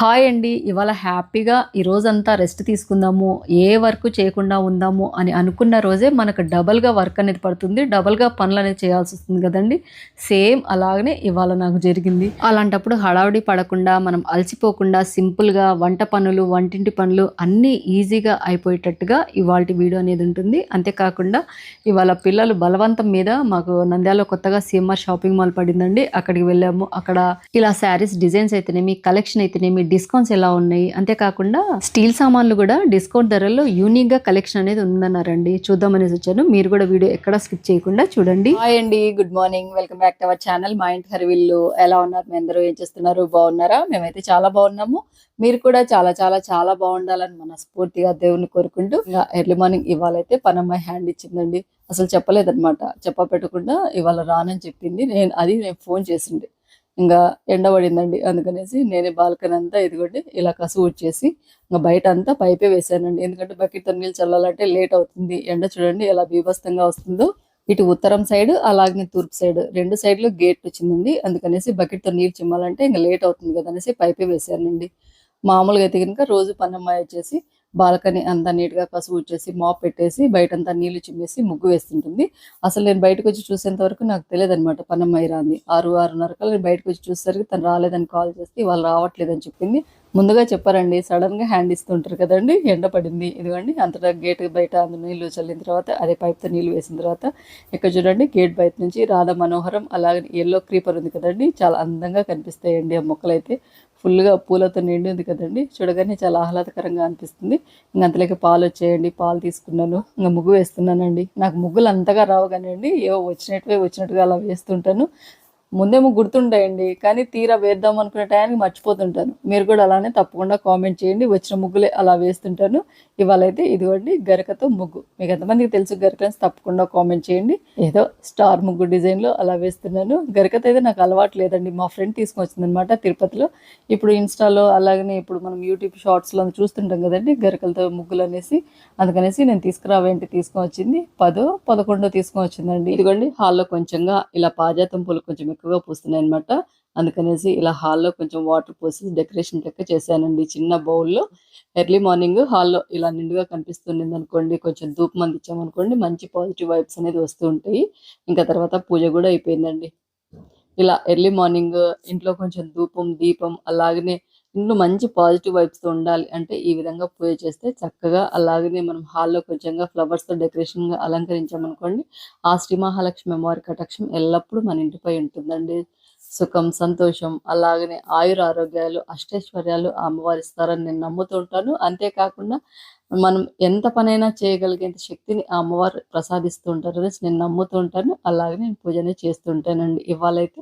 Hi అండి. ఇవాళ హ్యాపీగా ఈ రోజంతా రెస్ట్ తీసుకుందాము ఏ వర్క్ చేయకుండా ఉందాము అని అనుకున్న రోజే మనకు డబల్గా వర్క్ అనేది పడుతుంది. డబల్గా పనులు అనేది చేయాల్సి వస్తుంది కదండి. సేమ్ అలాగనే ఇవాళ నాకు జరిగింది. అలాంటప్పుడు హడావుడి పడకుండా మనం అలసిపోకుండా సింపుల్గా వంట పనులు వంటింటి పనులు అన్నీ ఈజీగా అయిపోయేటట్టుగా ఇవాళ వీడియో అనేది ఉంటుంది. అంతేకాకుండా ఇవాళ పిల్లలు బలవంతం మీద మాకు నంద్యాలలో కొత్తగా సిఎంఆర్ షాపింగ్ మాల్ పడిందండి. అక్కడికి వెళ్ళాము. అక్కడ ఇలా శారీస్ డిజైన్స్ అయితేనేమి కలెక్షన్ అయితేనేమి డిస్కౌంట్స్ ఎలా ఉన్నాయి? అంతేకాకుండా స్టీల్ సామాన్లు కూడా డిస్కౌంట్ ధరల్లో యూనిక్గా కలెక్షన్ అనేది ఉందన్నారండి. చూద్దామనేసి వచ్చాను. మీరు కూడా వీడియో ఎక్కడ స్కిప్ చేయకుండా చూడండి. హాయ్ అండి good morning. Welcome back to our channel. మా ఇంటి హరివిల్లు ఎలా ఉన్నారు? మీ అందరూ ఏం చేస్తున్నారు? బాగున్నారా? మేమైతే చాలా బాగున్నాము. మీరు కూడా చాలా చాలా చాలా బాగుండాలని మనస్ఫూర్తిగా దేవుని కోరుకుంటూ ఇంకా ఎర్లీ మార్నింగ్ ఇవాళ అయితే పనమ్మాయి హ్యాండ్ ఇచ్చిందండి. అసలు చెప్పలేదన్నమాట. చెప్ప పెట్టకుండా ఇవాళ రానని చెప్పింది. నేను అది నేను ఫోన్ చేసిండే ఇంకా ఎండ పడిందండి. అందుకనేసి నేనే బాల్కనీ అంతా ఇదిగోండి ఇలా కసువు వచ్చేసి ఇంకా బయట అంతా పైపే వేసానండి ఎందుకంటే బకెట్తో నీళ్ళు చల్లాలంటే లేట్ అవుతుంది. ఎండ చూడండి ఎలా బీభత్సంగా వస్తుందో. ఇటు ఉత్తరం సైడ్ అలాగే తూర్పు సైడ్ రెండు సైడ్లు గేట్ వచ్చిందండి. అందుకనేసి బకెట్తో నీరు చిమ్మాలంటే ఇంకా లేట్ అవుతుంది కదా అనేసి పైపే వేసానండి మామూలుగా అయితే కనుక రోజు పన్నమ్మాయి వచ్చేసి బాల్కనీ అంతా నీట్గా కసువు వచ్చేసి మాప్ పెట్టేసి బయటంతా నీళ్ళు చిమ్మేసి ముగ్గు వేస్తుంటుంది. అసలు నేను బయటకు వచ్చి చూసేంత వరకు నాకు తెలియదు అనమాట పన్నమ్మాయి రాంది. ఆరు ఆరున్నర కల్లా నేను బయటకు వచ్చి చూసేసరికి తను రాలేదని కాల్ చేస్తే వాళ్ళు రావట్లేదని చెప్పింది. ముందుగా చెప్పారండి సడన్గా హ్యాండ్ ఇస్తుంటారు కదండి ఎండ పడింది ఇదిగోండి అంతటా గేట్ బయట అందులో నీళ్ళు చల్లిన తర్వాత అదే పైప్తో నీళ్ళు వేసిన తర్వాత ఇక్కడ చూడండి గేట్ బయట నుంచి రాధ మనోహరం అలాగే ఎల్లో క్రీపర్ ఉంది కదండి చాలా అందంగా కనిపిస్తాయండి ఆ మొక్కలైతే. ఫుల్గా పూలతో నిండి ఉంది కదండి. చూడగానే చాలా ఆహ్లాదకరంగా అనిపిస్తుంది. ఇంక అంతలోకి పాలు వచ్చేయండి పాలు తీసుకున్నాను ఇంకా ముగ్గు వేస్తున్నానండి. నాకు ముగ్గులు అంతగా రావు కానీ అండి ఏవో వచ్చినట్టువే వచ్చినట్టుగా అలా వేస్తుంటాను. ముందేమో గుర్తుంటాయండి. కానీ తీరా వేద్దాం అనుకునే టయానికి మర్చిపోతుంటాను. మీరు కూడా అలానే తప్పకుండా కామెంట్ చేయండి. వచ్చిన ముగ్గులే అలా వేస్తుంటాను. ఇవాళ అయితే ఇదిగోండి గరకతో ముగ్గు. మీకు ఎంతమందికి తెలుసు గరకని తప్పకుండా కామెంట్ చేయండి. ఏదో స్టార్ ముగ్గు డిజైన్లో అలా వేస్తున్నాను. గరకతో అయితే నాకు అలవాటు లేదండి. మా ఫ్రెండ్ తీసుకొచ్చింది అనమాట తిరుపతిలో. ఇప్పుడు ఇన్స్టాలో అలాగనే ఇప్పుడు మనం యూట్యూబ్ షార్ట్స్లో చూస్తుంటాం కదండి గరకలతో ముగ్గులు అనేసి. అందుకనేసి నేను తీసుకురావేంటి తీసుకొని వచ్చింది? పదో పదకొండో తీసుకొని వచ్చిందండి. ఇదిగోండి హాల్లో కొంచెంగా ఇలా పాజాతం పూలు కొంచెం ఎక్కువగా పూస్తున్నాయి అనమాట అందుకనేసి ఇలా హాల్లో కొంచెం వాటర్ పోసి డెకరేషన్ లెక్క చేశానండి చిన్న బౌల్లో. ఎర్లీ మార్నింగ్ హాల్లో ఇలా నిండుగా కనిపిస్తుంది అనుకోండి కొంచెం ధూపం అందించామనుకోండి మంచి పాజిటివ్ వైబ్స్ అనేది వస్తూ ఉంటాయి. ఇంకా తర్వాత పూజ కూడా అయిపోయిందండి. ఇలా ఎర్లీ మార్నింగ్ ఇంట్లో కొంచెం ధూపం దీపం అలాగనే ఇంట్లో మంచి పాజిటివ్ వైబ్స్తో ఉండాలి అంటే ఈ విధంగా పూజ చేస్తే చక్కగా అలాగనే మనం హాల్లో కొంచెంగా ఫ్లవర్స్తో డెకరేషన్గా అలంకరించామనుకోండి ఆ శ్రీ మహాలక్ష్మి అమ్మవారి కటాక్షం ఎల్లప్పుడూ మన ఇంటిపై ఉంటుందండి. సుఖం సంతోషం అలాగనే ఆయుర ఆరోగ్యాలు అష్టైశ్వర్యాలు అమ్మవారి అమ్మవారు ఇస్తారని నేను నమ్ముతూ ఉంటాను. అంతేకాకుండా మనం ఎంత పనైనా చేయగలిగేంత శక్తిని అమ్మవారు ప్రసాదిస్తూ ఉంటారు అనేసి నేను నమ్ముతూ ఉంటాను. అలాగే నేను పూజనే చేస్తూ ఉంటానండి. ఇవాళైతే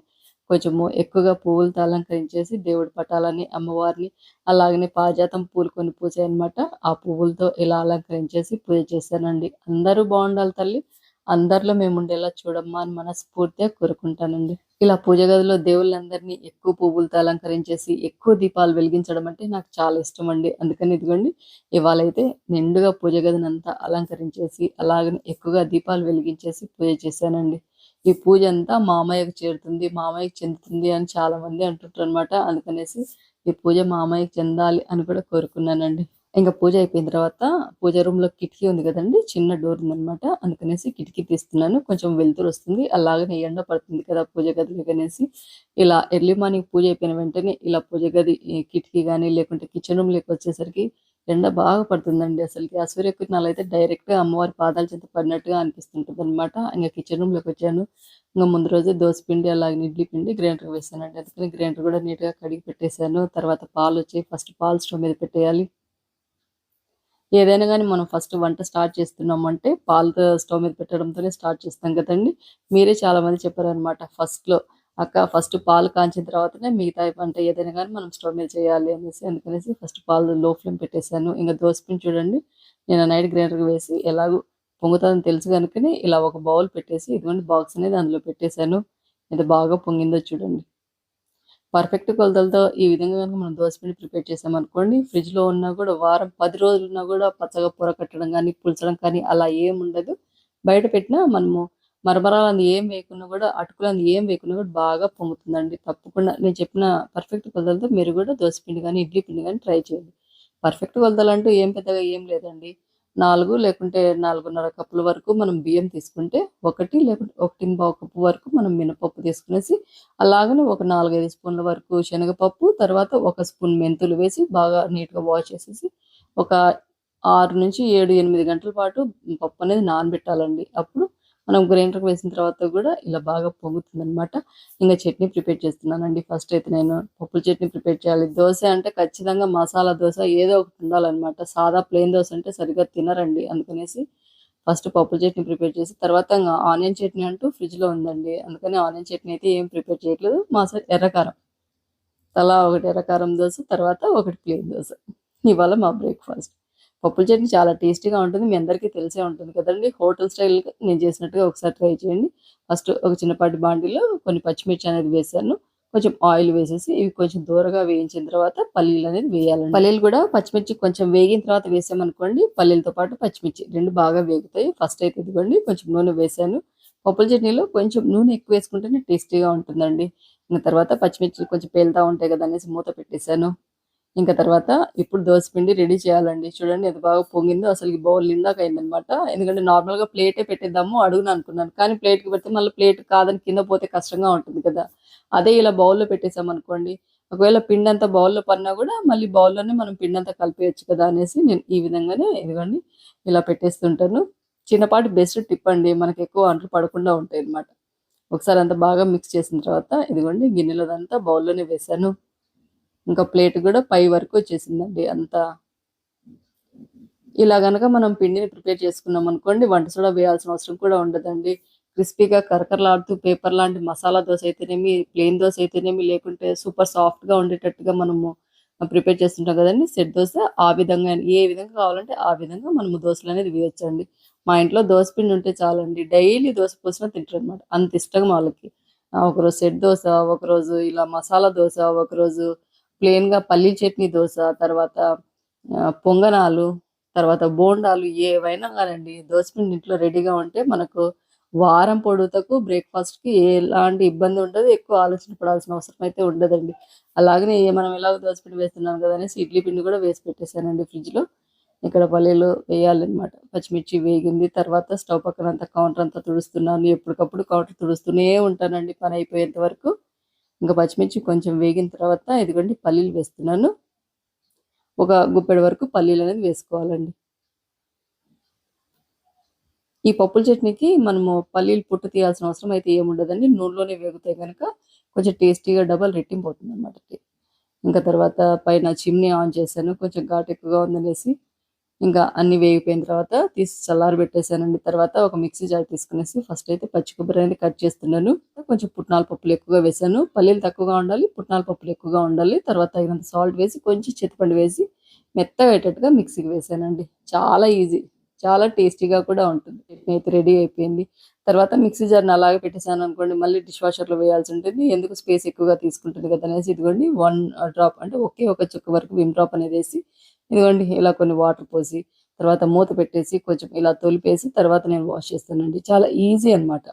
కొంచెము ఎక్కువగా పువ్వులతో అలంకరించేసి దేవుడి పటాలని అమ్మవారిని అలాగనే పాజాతం పూలు కొన్ని పూసాయనమాట ఆ పువ్వులతో ఇలా అలంకరించేసి పూజ చేశానండి. అందరూ బాగుండాలి తల్లి. అందరిలో మేము ఉండేలా చూడమ్మా అని మనస్ఫూర్తిగా కోరుకుంటానండి. ఇలా పూజ గదిలో దేవుళ్ళందరినీ ఎక్కువ పువ్వులతో అలంకరించేసి ఎక్కువ దీపాలు వెలిగించడం అంటే నాకు చాలా ఇష్టం అండి అందుకని ఇదిగోండి ఇవాళ అయితే నిండుగా పూజ గదినంతా అలంకరించేసి అలాగనే ఎక్కువగా దీపాలు వెలిగించేసి పూజ చేశానండి. ఈ పూజ అంతా మామయ్యకు చేరుతుంది మామయ్యకు చెందుతుంది అని చాలా మంది అంటుంటారు అనమాట అందుకనేసి ఈ పూజ మామయ్యకు చెందాలి అని కూడా కోరుకున్నానండి. ఇంకా పూజ అయిపోయిన తర్వాత పూజ రూమ్లో కిటికీ ఉంది కదండి చిన్న డోర్ ఉందన్నమాట. అందుకనేసి కిటికీ తీస్తున్నాను. కొంచెం వెలుతురు వస్తుంది. అలాగనే ఎండ పడుతుంది కదా పూజ గదిలో కనేసి ఇలా ఎర్లీ మార్నింగ్ పూజ అయిపోయిన వెంటనే ఇలా పూజ గది కిటికీ కానీ లేకుంటే కిచెన్ రూమ్లోకి వచ్చేసరికి ఎండ బాగా పడుతుందండి అసలుకి. ఆ సూర్యకిరణాలు అయితే డైరెక్ట్గా అమ్మవారి పాదాల చెంత పడినట్టుగా అనిపిస్తుంటుంది అనమాట ఇంకా కిచెన్ రూమ్లోకి వచ్చాను. ఇంకా ముందు రోజు దోశ పిండి అలాగే ఇడ్లీ పిండి గ్రైండర్ వేసానండి. అందుకని గ్రైండర్ కూడా నీట్గా కడిగి పెట్టేశాను. తర్వాత పాలు వచ్చి ఫస్ట్ పాలు స్టవ్ మీద పెట్టేయాలి. ఏదైనా కానీ మనం ఫస్ట్ వంట స్టార్ట్ చేస్తున్నామంటే పాలతో స్టవ్ మీద పెట్టడంతోనే స్టార్ట్ చేస్తాం కదండి. మీరే చాలా మంది చెప్పారనమాట ఫస్ట్లో అక్క ఫస్ట్ పాలు కాంచిన తర్వాతనే మిగతా వంట ఏదైనా కానీ మనం స్టవ్ మీద చేయాలి అనేసి అందుకనేసి ఫస్ట్ పాలు లో ఫ్లేమ్ పెట్టేశాను. ఇంకా దోశ చూడండి నేను నైట్ గ్రైండర్ వేసి ఎలాగో పొంగుతుందని తెలుసు కనుకనే ఇలా ఒక బౌల్ పెట్టేసి ఇటువంటి బాక్స్ అనేది అందులో పెట్టేశాను. ఇది బాగా పొంగిందో చూడండి. పర్ఫెక్ట్ కొలతలతో ఈ విధంగా కనుక మనం దోసపిండి ప్రిపేర్ చేసామనుకోండి ఫ్రిడ్జ్లో ఉన్నా కూడా వారం పది రోజులు ఉన్నా కూడా పచ్చగా పొర కట్టడం కానీ పుల్చడం కానీ అలా ఏం ఉండదు. బయట పెట్టినా మనము మరమరాలు అది ఏం వేయకున్నా కూడా అటుకులు అది ఏం వేయకున్నా కూడా బాగా పొంగుతుందండి. తప్పకుండా నేను చెప్పిన పర్ఫెక్ట్ కొలతలతో మీరు కూడా దోశ పిండి కానీ ఇడ్లీ పిండి కానీ ట్రై చేయండి. పర్ఫెక్ట్ కొలతలు ఏం పెద్దగా ఏం లేదండి. నాలుగు లేకుంటే నాలుగున్నర కప్పుల వరకు మనం బియ్యం తీసుకుంటే ఒకటి లేకుంటే ఒకటి పావు కప్పు వరకు మనం మినపప్పు తీసుకునేసి అలాగనే ఒక నాలుగైదు స్పూన్ల వరకు శనగపప్పు తర్వాత ఒక స్పూన్ మెంతులు వేసి బాగా నీట్గా వాష్ చేసేసి ఒక ఆరు నుంచి ఏడు ఎనిమిది గంటల పాటు పప్పు అనేది నానబెట్టాలండి. అప్పుడు మనం గ్రైండర్కి వేసిన తర్వాత కూడా ఇలా బాగా పొంగుతుంది అనమాట ఇంకా చట్నీ ప్రిపేర్ చేస్తున్నానండి. ఫస్ట్ అయితే నేను పప్పుల చట్నీ ప్రిపేర్ చేయాలి. దోశ అంటే ఖచ్చితంగా మసాలా దోశ ఏదో ఒకటి ఉండాలన్నమాట. సాదా ప్లెయిన్ దోశ అంటే సరిగ్గా తినరండి అందుకనేసి ఫస్ట్ పప్పుల చట్నీ ప్రిపేర్ చేసి తర్వాత ఇంకా ఆనియన్ చట్నీ అంటూ ఫ్రిడ్జ్లో ఉందండి. అందుకని ఆనియన్ చట్నీ అయితే ఏం ప్రిపేర్ చేయట్లేదు. మా ఎర్రకారం. తలా ఒకటి ఎర్రకారం దోశ తర్వాత ఒకటి ప్లెయిన్ దోశ. ఇవాళ మా బ్రేక్ఫాస్ట్. పప్పుల చట్నీ చాలా టేస్టీగా ఉంటుంది మీ అందరికీ తెలిసే ఉంటుంది కదండి. హోటల్ స్టైల్ నేను చేసినట్టుగా ఒకసారి ట్రై చేయండి. ఫస్ట్ ఒక చిన్నపాటి బాండీలో కొన్ని పచ్చిమిర్చి అనేది వేసాను. కొంచెం ఆయిల్ వేసేసి ఇవి కొంచెం దూరగా వేయించిన తర్వాత పల్లీలు అనేది వేయాలండి. పల్లీలు కూడా పచ్చిమిర్చి కొంచెం వేగిన తర్వాత వేసామనుకోండి పల్లీలతో పాటు పచ్చిమిర్చి రెండు బాగా వేగుతాయి. ఫస్ట్ అయితే ఇదిగోండి కొంచెం నూనె వేసాను. పప్పుల చట్నీలో కొంచెం నూనె ఎక్కువ వేసుకుంటేనే టేస్టీగా ఉంటుందండి. ఇంకా తర్వాత పచ్చిమిర్చి కొంచెం పేలుతా ఉంటాయి కదా అనేసి మూత పెట్టేశాను. ఇంకా తర్వాత ఇప్పుడు దోశ పిండి రెడీ చేయాలండి. చూడండి ఎంత బాగా పొంగిందో అసలు ఈ బౌల్ నిండాక అయిందనమాట ఎందుకంటే నార్మల్గా ప్లేటే పెట్టేద్దాము అడుగును అనుకున్నాను. కానీ ప్లేట్కి పెడితే మళ్ళీ ప్లేట్ కాదని కింద పోతే కష్టంగా ఉంటుంది కదా. అదే ఇలా బౌల్లో పెట్టేసాము అనుకోండి ఒకవేళ పిండి అంతా బౌల్లో పడినా కూడా మళ్ళీ బౌల్లోనే మనం పిండి అంతా కలిపేయచ్చు కదా అనేసి నేను ఈ విధంగానే ఇదిగోండి ఇలా పెట్టేస్తుంటాను. చిన్నపాటి బెస్ట్ టిప్ అండి. మనకి ఎక్కువ అంట్లు పడకుండా ఉంటాయి అన్నమాట ఒకసారి అంతా బాగా మిక్స్ చేసిన తర్వాత ఇదిగోండి గిన్నెలోదంతా బౌల్లోనే వేసాను ఇంకా ప్లేట్ కూడా పై వరకు వచ్చేసిందండి. అంతా ఇలా గనక మనం పిండిని ప్రిపేర్ చేసుకున్నాం అనుకోండి వంట సోడా వేయాల్సిన అవసరం కూడా ఉండదండి. క్రిస్పీగా కరకరలాడుతూ పేపర్ లాంటి మసాలా దోశ అయితేనేమి ప్లెయిన్ దోశ అయితేనేమి లేకుంటే సూపర్ సాఫ్ట్గా ఉండేటట్టుగా మనము ప్రిపేర్ చేస్తుంటాం కదండి. సెట్ దోశ ఆ విధంగా ఏ విధంగా కావాలంటే ఆ విధంగా మనము దోశలు అనేది వేయొచ్చండి. మా ఇంట్లో దోశ పిండి ఉంటే చాలండి. డైలీ దోశ పోసినా తింటారు అనమాట అంత ఇష్టంగా వాళ్ళకి. ఒకరోజు సెట్ దోశ ఒకరోజు ఇలా మసాలా దోశ ఒకరోజు ప్లెయిన్గా పల్లీ చట్నీ దోశ తర్వాత పొంగనాలు తర్వాత బోండాలు ఏవైనా కానండి దోశపిండి ఇంట్లో రెడీగా ఉంటే మనకు వారం పొడుగుతకు బ్రేక్ఫాస్ట్కి ఎలాంటి ఇబ్బంది ఉండదు ఎక్కువ ఆలోచన పడాల్సిన అవసరం అయితే ఉండదండి. అలాగనే మనం ఎలాగ దోశపిండి వేస్తున్నాం కదా అనేసి ఇడ్లీ పిండి కూడా వేసి పెట్టేశానండి ఫ్రిడ్జ్లో. ఇక్కడ పల్లీలు వేయాలన్నమాట. పచ్చిమిర్చి వేగింది తర్వాత స్టవ్ పక్కన అంతా కౌంటర్ అంతా తుడుస్తున్నాను ఎప్పటికప్పుడు కౌంటర్ తుడుస్తూనే ఉంటానండి పని అయిపోయేంత వరకు. ఇంకా పచ్చిమిర్చి కొంచెం వేగిన తర్వాత ఇదిగోండి పల్లీలు వేస్తున్నాను. ఒక గుప్పెడు వరకు పల్లీలు అనేది వేసుకోవాలండి. ఈ పప్పుల చట్నీకి మనము పల్లీలు పుట్టు తీయాల్సిన అవసరం అయితే ఏముండదండి నూనెలోనే వేగుతాయి కనుక కొంచెం టేస్టీగా డబల్ రెట్టింపు అవుతుంది అనమాట ఇంకా తర్వాత పైన చిమ్నీ ఆన్ చేశాను. కొంచెం ఘాటు ఎక్కువగా ఉందనేసి ఇంకా అన్ని వేగిపోయిన తర్వాత తీసి చల్లారి పెట్టేశానండి. తర్వాత ఒక మిక్సీ జార్ తీసుకునేసి ఫస్ట్ అయితే పచ్చి కొబ్బరి అనేది కట్ చేస్తున్నాను. కొంచెం పుట్నాల పప్పులు ఎక్కువగా వేసాను పల్లీలు తక్కువగా ఉండాలి పుట్నాల పప్పులు ఎక్కువగా ఉండాలి. తర్వాత తగినంత సాల్ట్ వేసి కొంచెం చెత్తపండు వేసి మెత్తగా అయ్యేటట్టుగా మిక్సీకి వేసానండి చాలా ఈజీ చాలా టేస్టీగా కూడా ఉంటుంది. చట్నీ అయితే రెడీ అయిపోయింది. తర్వాత మిక్సీ జార్ని అలాగే పెట్టేశాను అనుకోండి మళ్ళీ డిష్ వాషర్లో వేయాల్సి ఉంటుంది. ఎందుకు స్పేస్ ఎక్కువగా తీసుకుంటుంది కదా అనేసి ఇదిగోండి వన్ డ్రాప్ అంటే ఒకే ఒక చుక్క వరకు విమ్ డ్రాప్ అనేది వేసి ఇదిగోండి ఇలా కొన్ని వాటర్ పోసి తర్వాత మూత పెట్టేసి కొంచెం ఇలా తొలిపేసి తర్వాత నేను వాష్ చేస్తానండి. చాలా ఈజీ అనమాట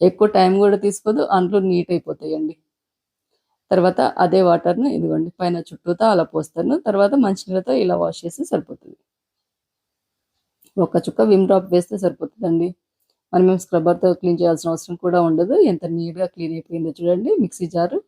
ఎక్కువ టైం కూడా తీసుకోదు అంట్లో నీట్ అయిపోతాయండి. తర్వాత అదే వాటర్ను ఇదిగోండి పైన చుట్టూతో అలా పోస్తాను. తర్వాత మంచినీళ్ళతో ఇలా వాష్ చేస్తే సరిపోతుంది. ఒక చుక్క విమ్ డ్రాప్ వేస్తే సరిపోతుందండి. మనం మేము స్క్రబ్బర్తో క్లీన్ చేయాల్సిన అవసరం కూడా ఉండదు. ఎంత నీట్గా క్లీన్ అయిపోయిందో చూడండి మిక్సీ జారు.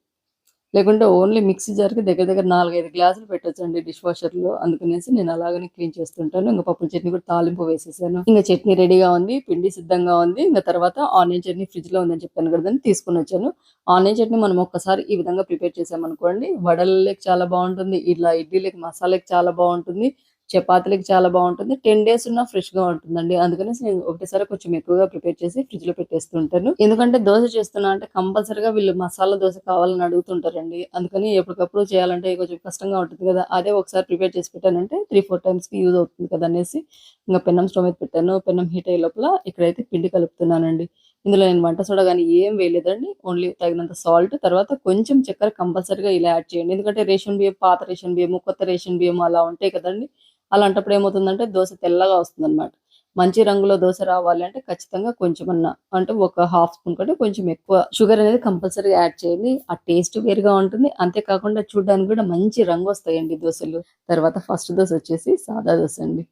లేకుంటే ఓన్లీ మిక్సీ జార్కి దగ్గర దగ్గర నాలుగైదు గ్లాసులు పెట్టొచ్చండి డిష్ వాషర్లో అందుకనేసి నేను అలాగనే క్లీన్ చేస్తుంటాను. ఇంకా పప్పుల చట్నీ కూడా తాలింపు వేసేసాను. ఇంకా చట్నీ రెడీగా ఉంది పిండి సిద్ధంగా ఉంది. ఇంకా తర్వాత ఆనియన్ చట్నీ ఫ్రిడ్జ్లో ఉందని చెప్పాను కదా తీసుకుని వచ్చాను. ఆనియన్ చట్నీ మనం ఒక్కసారి ఈ విధంగా ప్రిపేర్ చేసామనుకోండి వడలకి చాలా బాగుంటుంది ఇట్లా ఇడ్లీలకి మసాలాకి చాలా బాగుంటుంది. చపాతీలకి చాలా బాగుంటుంది. టెన్ డేస్ ఉన్న ఫ్రెష్గా ఉంటుందండి. అందుకనే నేను ఒకటేసారి కొంచెం ఎక్కువగా ప్రిపేర్ చేసి ఫ్రిడ్జ్లో పెట్టేస్తుంటాను. ఎందుకంటే దోశ చేస్తున్నా అంటే కంపల్సరిగా వీళ్ళు మసాలా దోశ కావాలని అడుగుతుంటారండి. అందుకని ఎప్పటికప్పుడు చేయాలంటే కొంచెం కష్టంగా ఉంటుంది కదా. అదే ఒకసారి ప్రిపేర్ చేసి పెట్టానంటే త్రీ ఫోర్ టైమ్స్కి యూజ్ అవుతుంది కదా అనేసి ఇంకా పెన్నం స్టవ్ మీద పెట్టాను. పెన్నం హీట్ అయ్యే లోపల ఇక్కడైతే పిండి కలుపుతున్నానండి. ఇందులో నేను వంట సోడా కానీ ఏం వేయలేదండి. ఓన్లీ తగినంత సాల్ట్ తర్వాత కొంచెం చక్కెర కంపల్సరీగా ఇలా యాడ్ చేయండి. ఎందుకంటే రేషన్ బియ్యం పాత రేషన్ బియ్యము కొత్త రేషన్ బియ్యం అలా ఉంటాయి కదండి. అలాంటప్పుడు ఏమవుతుందంటే దోశ తెల్లగా వస్తుంది అనమాట మంచి రంగులో దోశ రావాలి అంటే ఖచ్చితంగా కొంచెమన్నా అంటే ఒక హాఫ్ స్పూన్ కంటే కొంచెం ఎక్కువ. షుగర్ అనేది కంపల్సరీ యాడ్ చేయండి ఆ టేస్ట్ వేరుగా ఉంటుంది. అంతేకాకుండా చూడడానికి కూడా మంచి రంగు వస్తాయండి దోశలు. తర్వాత ఫస్ట్ దోశ వచ్చేసి సాదా దోశ అండి.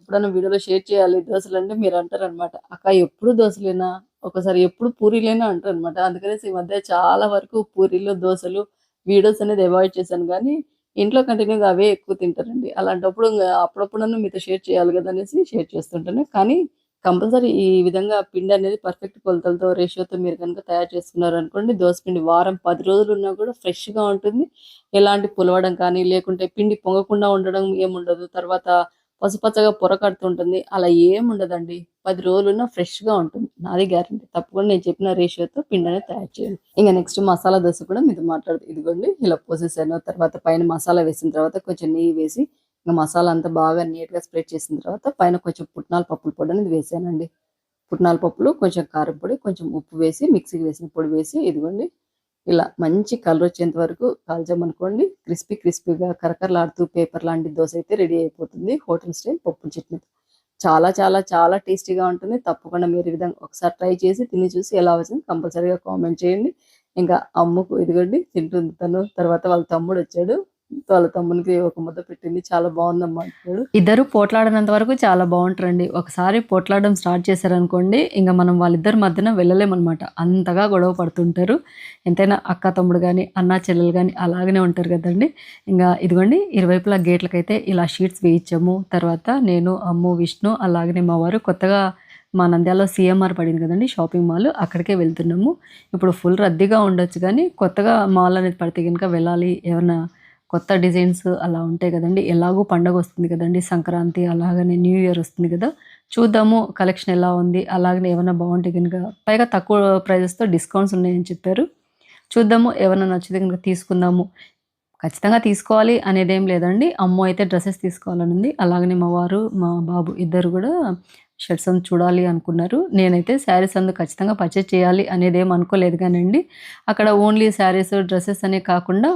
ఎప్పుడైనా వీడియోలో షేర్ చేయాలి. దోశలు అంటే మీరు అంటారు అనమాట అక్క ఎప్పుడు దోశలేనా? ఒకసారి ఎప్పుడు పూరీలేనా? అంటారు అనమాట అందుకనేసి ఈ మధ్య చాలా వరకు పూరీలు దోశలు వీడియోస్ అనేది అవాయిడ్ చేశాను. కానీ ఇంట్లో కంటిన్యూగా అవే ఎక్కువ తింటారండి. అలాంటప్పుడు ఇంగ అప్పుడప్పుడన్నా మీతో షేర్ చేయాలి కదా అనేసి షేర్ చేస్తుంటాను. కానీ కంపల్సరీ ఈ విధంగా పిండి అనేది పర్ఫెక్ట్ కొలతలతో రేషియోతో మీరు కనుక తయారు చేసుకున్నారు అనుకోండి దోశ పిండి వారం పది రోజులు ఉన్నా కూడా ఫ్రెష్గా ఉంటుంది. ఎలాంటి పులవడం కానీ లేకుంటే పిండి పొంగకుండా ఉండడం ఏముండదు. తర్వాత పసుపచ్చగా పొర కడుతుంటుంది. అలా ఏం ఉండదండి. పది రోజులున్నా ఫ్రెష్గా ఉంటుంది. నాది గ్యారంటీ. తప్పకుండా నేను చెప్పిన రేషియోతో పిండి అనేది తయారు చేయండి. ఇంకా నెక్స్ట్ మసాలా దోశ కూడా మీతో మాట్లాడదు ఇదిగోండి ఇలా పోసేసాను. తర్వాత పైన మసాలా వేసిన తర్వాత కొంచెం నెయ్యి వేసి ఇంకా మసాలా అంతా బాగా నీట్గా స్ప్రెడ్ చేసిన తర్వాత పైన కొంచెం పుట్నాల పప్పుల పొడి అనేది వేసానండి. పుట్నాల పప్పులు కొంచెం కారం పొడి కొంచెం ఉప్పు వేసి మిక్సీకి వేసిన పొడి వేసి ఇదిగోండి ఇలా మంచి కలర్ వచ్చేంత వరకు కాల్చామనుకోండి క్రిస్పీ క్రిస్పీగా కరకరలాడుతూ పేపర్ లాంటి దోశ అయితే రెడీ అయిపోతుంది. హోటల్ స్టైల్ పప్పు చట్నీ. చాలా చాలా చాలా టేస్టీగా ఉంటుంది. తప్పకుండా మీరు ఈ విధంగా ఒకసారి ట్రై చేసి తిని చూసి ఎలా వచ్చింది కంపల్సరీగా కామెంట్ చేయండి. ఇంకా అమ్మకు ఇదిగోండి తింటుంది తను. తర్వాత వాళ్ళ తమ్ముడు వచ్చాడు. వాళ్ళ తమ్మునికి ఒక ముద్ద పెట్టింది. చాలా బాగుందమ్మా అంటున్నాడు. ఇద్దరు పోట్లాడినంత వరకు చాలా బాగుంటారండి. ఒకసారి పోట్లాడడం స్టార్ట్ చేశారనుకోండి ఇంకా మనం వాళ్ళిద్దరి మధ్యన వెళ్ళలేమన్నమాట. అంతగా గొడవ పడుతుంటారు. ఎంతైనా అక్క తమ్ముడు కానీ అన్న చెల్లెలు కానీ అలాగనే ఉంటారు కదండి. ఇంకా ఇదిగోండి ఇరువైపులా గేట్లకైతే ఇలా షీట్స్ వేయించాము. తర్వాత నేను అమ్ము విష్ణు అలాగనే మా వారు కొత్తగా మా నంద్యాలలో సిఎంఆర్ పడింది కదండి షాపింగ్ మాల్ అక్కడికే వెళ్తున్నాము. ఇప్పుడు ఫుల్ రద్దీగా ఉండొచ్చు కానీ కొత్తగా మాల్ అనేది పడితే కనుక వెళ్ళాలి. ఏమైనా కొత్త డిజైన్స్ అలా ఉంటాయి కదండి. ఎలాగో పండగ వస్తుంది కదండి సంక్రాంతి అలాగనే న్యూ ఇయర్ వస్తుంది కదా. చూద్దాము కలెక్షన్ ఎలా ఉంది అలాగనే ఏమైనా బాగుంటే కనుక పైగా తక్కువ ప్రైజెస్తో డిస్కౌంట్స్ ఉన్నాయని చెప్పారు. చూద్దాము ఏమైనా నచ్చితే కనుక తీసుకుందాము. ఖచ్చితంగా తీసుకోవాలి అనేది ఏం లేదండి. అమ్మ అయితే డ్రెస్సెస్ తీసుకోవాలని ఉంది. అలాగనే మా వారు మా బాబు ఇద్దరు కూడా షర్ట్స్ అందు చూడాలి అనుకున్నారు. నేనైతే శారీస్ అందు ఖచ్చితంగా పర్చేజ్ చేయాలి అనేది ఏం అనుకోలేదు కానండి. అక్కడ ఓన్లీ శారీస్ డ్రెస్సెస్ అనే కాకుండా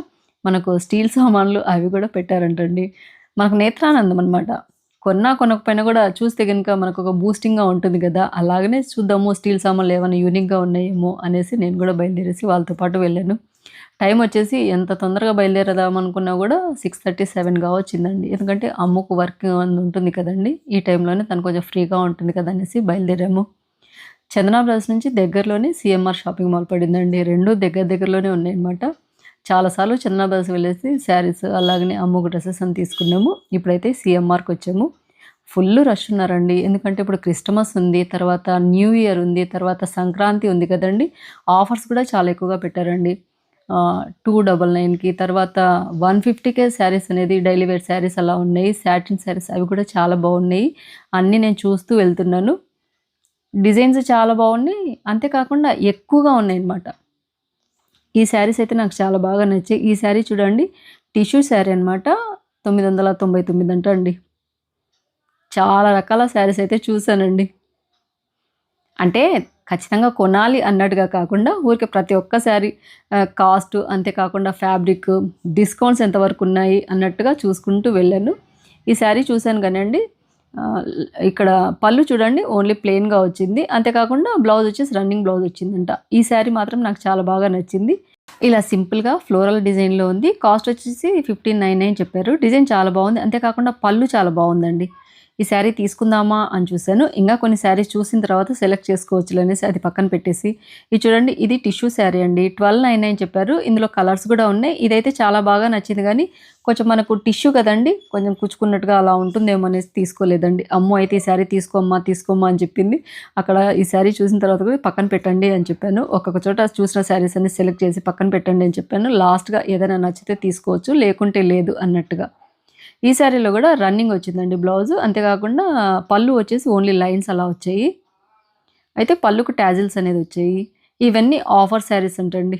మనకు స్టీల్ సామాన్లు అవి కూడా పెట్టారంటండి. మనకు నేత్రానందం అనమాట కొన్నా కొనకపోయినా కూడా చూస్తే కనుక మనకు ఒక బూస్టింగ్గా ఉంటుంది కదా. అలాగనే చూద్దాము స్టీల్ సామాన్లు ఏమైనా యూనిక్గా ఉన్నాయేమో అనేసి నేను కూడా బయలుదేరేసి వాళ్ళతో పాటు వెళ్ళాను. టైం వచ్చేసి ఎంత తొందరగా బయలుదేరదాం అనుకున్నా కూడా సిక్స్ థర్టీ సెవెన్గా వచ్చిందండి. ఎందుకంటే అమ్మకు వర్క్ ఉంటుంది కదండి. ఈ టైంలోనే తను కొంచెం ఫ్రీగా ఉంటుంది కదా అనేసి బయలుదేరాము. చందనా బ్రదర్స్ నుంచి దగ్గరలోనే సిఎంఆర్ షాపింగ్ మాల్ పడిందండి. రెండు దగ్గర దగ్గరలోనే ఉన్నాయన్నమాట. చాలాసార్లు చిన్న బస్ వెళ్ళేసి శారీస్ అలాగనే అమ్మకు డ్రెస్సెస్ అని తీసుకున్నాము. ఇప్పుడైతే సిఎంఆర్కి వచ్చాము. ఫుల్ రష్ ఉన్నారండి. ఎందుకంటే ఇప్పుడు క్రిస్టమస్ ఉంది తర్వాత న్యూ ఇయర్ ఉంది తర్వాత సంక్రాంతి ఉంది కదండి. ఆఫర్స్ కూడా చాలా ఎక్కువగా పెట్టారండి. టూ డబల్ నైన్కి తర్వాత వన్ ఫిఫ్టీకే శారీస్ అనేది డైలీ వేర్ శారీస్ అలా ఉన్నాయి. శాటిన్ శారీస్ అవి కూడా చాలా బాగున్నాయి. అన్నీ నేను చూస్తూ వెళ్తున్నాను. డిజైన్స్ చాలా బాగున్నాయి. అంతేకాకుండా ఎక్కువగా ఉన్నాయి అన్నమాట ఈ శారీస్ అయితే నాకు చాలా బాగా నచ్చాయి. ఈ శారీ చూడండి టిష్యూ శారీ అనమాట తొమ్మిది వందల తొంభై తొమ్మిది అంట అండి. చాలా రకాల శారీస్ అయితే చూశానండి. అంటే ఖచ్చితంగా కొనాలి అన్నట్టుగా కాకుండా ఊరికే ప్రతి ఒక్క శారీ కాస్ట్ అంతేకాకుండా ఫ్యాబ్రిక్ డిస్కౌంట్స్ ఎంతవరకు ఉన్నాయి అన్నట్టుగా చూసుకుంటూ వెళ్ళాను. ఈ శారీ చూశాను కానండి ఇక్కడ పళ్ళు చూడండి ఓన్లీ ప్లెయిన్గా వచ్చింది. అంతేకాకుండా బ్లౌజ్ వచ్చేసి రన్నింగ్ బ్లౌజ్ వచ్చిందంట. ఈ శారీ మాత్రం నాకు చాలా బాగా నచ్చింది. ఇలా సింపుల్గా ఫ్లోరల్ డిజైన్లో ఉంది. కాస్ట్ వచ్చేసి ఫిఫ్టీన్ నైన్ నైన్ చెప్పారు. డిజైన్ చాలా బాగుంది. అంతేకాకుండా పళ్ళు చాలా బాగుందండి. ఈ శారీ తీసుకుందామా అని చూశాను. ఇంకా కొన్ని శారీస్ చూసిన తర్వాత సెలెక్ట్ చేసుకోవచ్చు అనేసి అది పక్కన పెట్టేసి ఇది చూడండి ఇది టిష్యూ శారీ అండి. ట్వెల్వ్ నైన్ నైన్ చెప్పారు. ఇందులో కలర్స్ కూడా ఉన్నాయి. ఇదైతే చాలా బాగా నచ్చింది కానీ కొంచెం మనకు టిష్యూ కదండి కొంచెం కుచ్చుకున్నట్టుగా అలా ఉంటుందేమో అనేసి తీసుకోలేదండి. అమ్మో అయితే ఈ శారీ తీసుకోమ్మా తీసుకోమ్మా అని చెప్పింది. అక్కడ ఈ శారీ చూసిన తర్వాత కూడా పక్కన పెట్టండి అని చెప్పాను. ఒక్కొక్క చోట చూసిన శారీస్ అన్ని సెలెక్ట్ చేసి పక్కన పెట్టండి అని చెప్పాను. లాస్ట్గా ఏదైనా నచ్చితే తీసుకోవచ్చు లేకుంటే లేదు అన్నట్టుగా. ఈ శారీలో కూడా రన్నింగ్ వచ్చిందండి బ్లౌజ్. అంతేకాకుండా పళ్ళు వచ్చేసి ఓన్లీ లైన్స్ అలా వచ్చాయి. అయితే పళ్ళుకు ట్యాజిల్స్ అనేది వచ్చాయి. ఇవన్నీ ఆఫర్ శారీస్ అంటండి.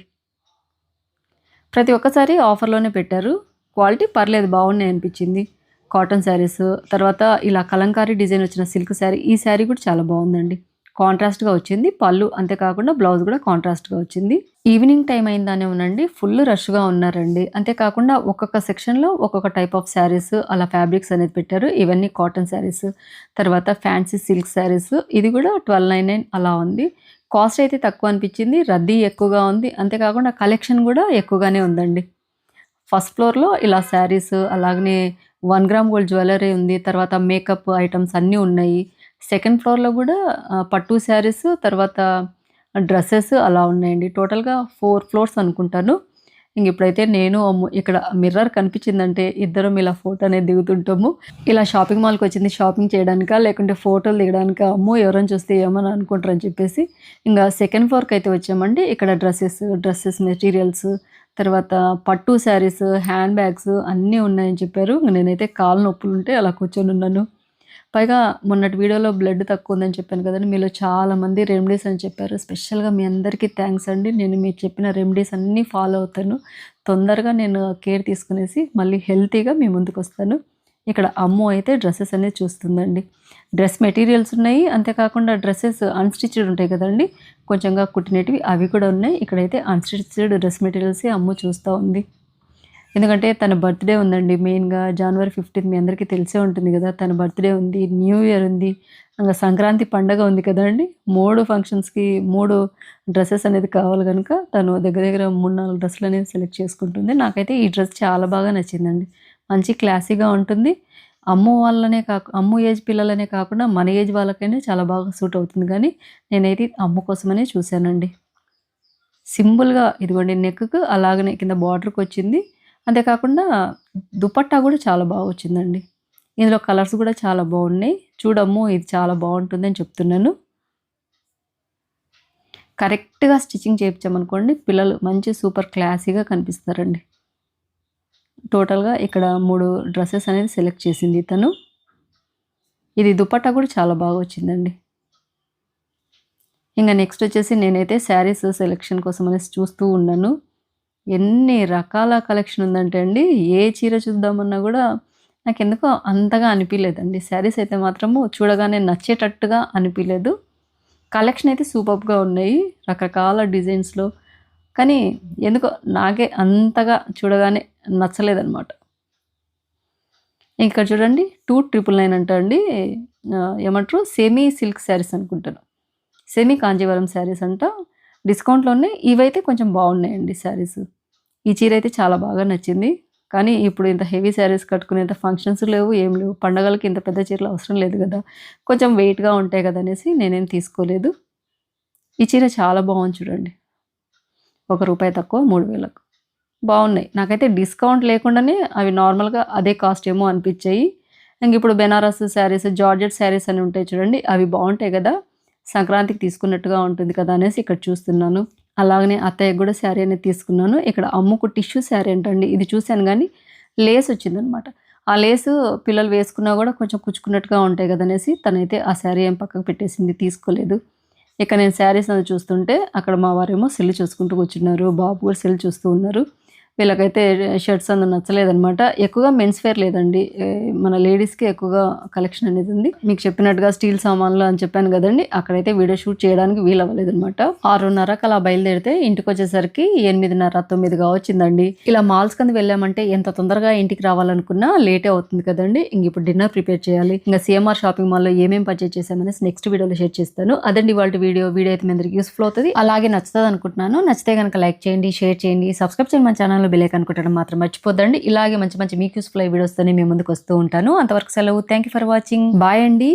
ప్రతి ఒక్కసారి ఆఫర్లోనే పెట్టారు. క్వాలిటీ పర్లేదు బాగున్నాయి అనిపించింది. కాటన్ శారీస్ తర్వాత ఇలా కలంకారీ డిజైన్ వచ్చిన సిల్క్ శారీ ఈ శారీ కూడా చాలా బాగుందండి. కాంట్రాస్ట్గా వచ్చింది. పళ్ళు అంతేకాకుండా బ్లౌజ్ కూడా కాంట్రాస్ట్గా వచ్చింది. ఈవినింగ్ టైం అయిందానే ఉందండి ఫుల్ రష్గా ఉన్నారండి. అంతేకాకుండా ఒక్కొక్క సెక్షన్లో ఒక్కొక్క టైప్ ఆఫ్ శారీస్ అలా ఫ్యాబ్రిక్స్ అనేది పెట్టారు. ఇవన్నీ కాటన్ శారీస్ తర్వాత ఫ్యాన్సీ సిల్క్ శారీస్. ఇది కూడా ట్వెల్వ్ నైన్ నైన్ అలా ఉంది. కాస్ట్ అయితే తక్కువ అనిపించింది. రద్దీ ఎక్కువగా ఉంది. అంతేకాకుండా కలెక్షన్ కూడా ఎక్కువగానే ఉందండి. ఫస్ట్ ఫ్లోర్లో ఇలా శారీస్ అలాగనే వన్ గ్రామ్ గోల్డ్ జ్యువెలరీ ఉంది. తర్వాత మేకప్ ఐటమ్స్ అన్నీ ఉన్నాయి. సెకండ్ ఫ్లోర్లో కూడా పట్టు శారీస్ తర్వాత డ్రెస్సెస్ అలా ఉన్నాయండి. టోటల్గా ఫోర్ ఫ్లోర్స్ అనుకుంటాను. ఇంక ఇప్పుడైతే నేను అమ్ము ఇక్కడ మిర్రర్ కనిపించిందంటే ఇద్దరం ఇలా ఫోటో అనేది దిగుతుంటాము. ఇలా షాపింగ్ మాల్కి వచ్చింది షాపింగ్ చేయడానిక లేకుంటే ఫోటోలు దిగడానిక అమ్మో ఎవరైనా చూస్తే ఏమని అనుకుంటారని చెప్పేసి ఇంకా సెకండ్ ఫ్లోర్కి అయితే వచ్చామండి. ఇక్కడ డ్రెస్సెస్ డ్రెస్సెస్ మెటీరియల్స్ తర్వాత పట్టు శారీస్ హ్యాండ్ బ్యాగ్స్ అన్నీ ఉన్నాయని చెప్పారు. నేనైతే కాలు నొప్పులు ఉంటే అలా కూర్చొని ఉన్నాను. పైగా మొన్నటి వీడియోలో బ్లడ్ తక్కువ ఉందని చెప్పాను కదండి. మీలో చాలా మంది రెమెడీస్ అని చెప్పారు. స్పెషల్గా మీ అందరికీ థ్యాంక్స్ అండి. నేను మీరు చెప్పిన రెమెడీస్ అన్నీ ఫాలో అవుతాను. తొందరగా నేను కేర్ తీసుకునేసి మళ్ళీ హెల్తీగా మీ ముందుకు వస్తాను. ఇక్కడ అమ్ము అయితే డ్రెస్సెస్ అనేది చూస్తుందండి. డ్రెస్ మెటీరియల్స్ ఉన్నాయి. అంతేకాకుండా డ్రెస్సెస్ అన్స్టిచ్డ్ ఉంటాయి కదండి. కొంచెంగా కుట్టినటివి అవి కూడా ఉన్నాయి. ఇక్కడైతే అన్స్టిచ్డ్ డ్రెస్ మెటీరియల్సే అమ్ము చూస్తూ ఉంది. ఎందుకంటే తన బర్త్డే ఉందండి. మెయిన్గా జనవరి ఫిఫ్టీన్త్ మీ అందరికీ తెలిసే ఉంటుంది కదా తన బర్త్డే ఉంది న్యూ ఇయర్ ఉంది ఇంకా సంక్రాంతి పండగ ఉంది కదండి మూడు ఫంక్షన్స్కి మూడు డ్రెస్సెస్ అనేది కావాలి కనుక తను దగ్గర దగ్గర మూడు నాలుగు డ్రెస్సులు అనేవి సెలెక్ట్ చేసుకుంటుంది. నాకైతే ఈ డ్రెస్ చాలా బాగా నచ్చిందండి. మంచి క్లాసీగా ఉంటుంది. అమ్ము వాళ్ళనే కాకు అమ్ము ఏజ్ పిల్లలనే కాకుండా మన ఏజ్ వాళ్ళకైనా చాలా బాగా సూట్ అవుతుంది కానీ నేనైతే అమ్ము కోసమనే చూశానండి. సింపుల్గా ఇదిగోండి నెక్కు అలాగనే కింద బార్డర్కి వచ్చింది అంతేకాకుండా దుపట్టా కూడా చాలా బాగా వచ్చిందండి. ఇందులో కలర్స్ కూడా చాలా బాగున్నాయి. చూడమ్ము ఇది చాలా బాగుంటుంది అని చెప్తున్నాను. కరెక్ట్గా స్టిచ్చింగ్ చేయించామనుకోండి పిల్లలు మంచి సూపర్ క్లాసీగా కనిపిస్తారండి. టోటల్గా ఇక్కడ మూడు డ్రెస్సెస్ అనేది సెలెక్ట్ చేసింది తను ఇది దుపట్టా కూడా చాలా బాగా వచ్చిందండి. ఇంకా నెక్స్ట్ వచ్చేసి నేనైతే శారీస్ సెలెక్షన్ కోసం అనేసి చూస్తూ ఉన్నాను. ఎన్ని రకాల కలెక్షన్ ఉందంటే అండి ఏ చీర చూద్దామన్నా కూడా నాకు ఎందుకో అంతగా అనిపించలేదండి శారీస్ అయితే మాత్రము చూడగానే నచ్చేటట్టుగా అనిపించలేదు కలెక్షన్ అయితే సూపర్గా ఉన్నాయి రకరకాల డిజైన్స్లో కానీ ఎందుకో నాకే అంతగా చూడగానే నచ్చలేదన్నమాట. ఇక్కడ చూడండి టూ ట్రిపుల్ నైన్ అంట అండి. ఏమంటారు? సెమీ సిల్క్ శారీస్ అనుకుంటాను. సెమీ కాంజీవరం శారీస్ అంట. డిస్కౌంట్లోనే ఇవైతే కొంచెం బాగున్నాయండి శారీస్. ఈ చీర అయితే చాలా బాగా నచ్చింది. కానీ ఇప్పుడు ఇంత హెవీ శారీస్ కట్టుకునేంత ఫంక్షన్స్ లేవు ఏం లేవు. పండగలకి ఇంత పెద్ద చీరలు అవసరం లేదు కదా. కొంచెం వెయిట్గా ఉంటాయి కదా అనేసి నేనేం తీసుకోలేదు. ఈ చీర చాలా బాగుంది చూడండి. ఒక రూపాయి తక్కువ మూడు వేలకు. బాగున్నాయి. నాకైతే డిస్కౌంట్ లేకుండానే అవి నార్మల్గా అదే కాస్ట్ ఏమో అనిపించాయి. ఇంక ఇప్పుడు బెనారస్ శారీస్ జార్జెట్ శారీస్ అని ఉంటాయి చూడండి అవి బాగుంటాయి కదా. సంక్రాంతికి తీసుకున్నట్టుగా ఉంటుంది కదా అనేసి ఇక్కడ చూస్తున్నాను. అలాగనే అత్తయ్య కూడా శారీ అనేది తీసుకున్నాను. ఇక్కడ అమ్ముకు టిష్యూ శారీ ఏంటండి ఇది చూశాను కానీ లేస్ వచ్చిందనమాట. ఆ లేసు పిల్లలు వేసుకున్నా కూడా కొంచెం కుచ్చుకున్నట్టుగా ఉంటాయి కదా అనేసి తనైతే ఆ శారీ ఏం పక్కకు పెట్టేసింది తీసుకోలేదు. ఇక నేను శారీస్ అది చూస్తుంటే అక్కడ మా వారేమో సెల్ చూసుకుంటూ కూర్చున్నారు. బాబు కూడా సెల్ చూస్తూ ఉన్నారు. వీళ్ళకైతే షర్ట్స్ అందు నచ్చలేదనమాట ఎక్కువగా మెన్స్ వేర్ లేదండి. మన లేడీస్కి ఎక్కువగా కలెక్షన్ అనేది ఉంది. మీకు చెప్పినట్టుగా స్టీల్ సామాన్లు అని చెప్పాను కదండి. అక్కడైతే వీడియో షూట్ చేయడానికి వీలు అవ్వలేదనమాట ఆరున్నరకు అలా బయలుదేరితే ఇంటికి వచ్చేసరికి ఎనిమిదిన్నర తొమ్మిదిగా వచ్చిందండి. ఇలా మాల్స్ కింద వెళ్ళామంటే ఎంత తొందరగా ఇంటికి రావాలనుకున్నా లేటే అవుతుంది కదండి. ఇంక ఇప్పుడు డిన్నర్ ప్రిపేర్ చేయాలి. ఇంకా సిఎంఆర్ షాపింగ్ మాల్లో ఏమేమి పర్చేస్ చేసామనేసి నెక్స్ట్ వీడియోలో షేర్ చేస్తాను. అదండి వాళ్ళ వీడియో. వీడియో అయితే మీ అందరికి యూస్ఫుల్ అవుతుంది. అలాగే నచ్చుతుంది అనుకుంటున్నాను. నచ్చితే కనుక లైక్ చేయండి షేర్ చేయండి సబ్స్క్రైబ్ చేయండి మన ఛానల్లో బెలైక్ కొట్టడం మాత్రం మర్చిపోద్దండి. ఇలాగే మంచి మంచి మీకు యూస్ఫుల్ వీడియోస్తోనే మేము ముందుకు వస్తూ ఉంటాను. అంతవరకు సెలవు. Thank you for watching bye అండి.